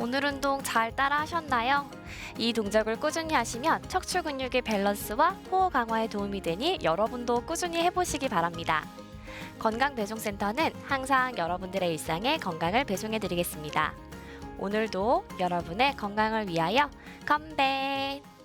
오늘 운동 잘 따라 하셨나요? 이 동작을 꾸준히 하시면 척추 근육의 밸런스와 호흡 강화에 도움이 되니 여러분도 꾸준히 해보시기 바랍니다. 건강배송센터는 항상 여러분들의 일상에 건강을 배송해드리겠습니다. 오늘도 여러분의 건강을 위하여 컴백!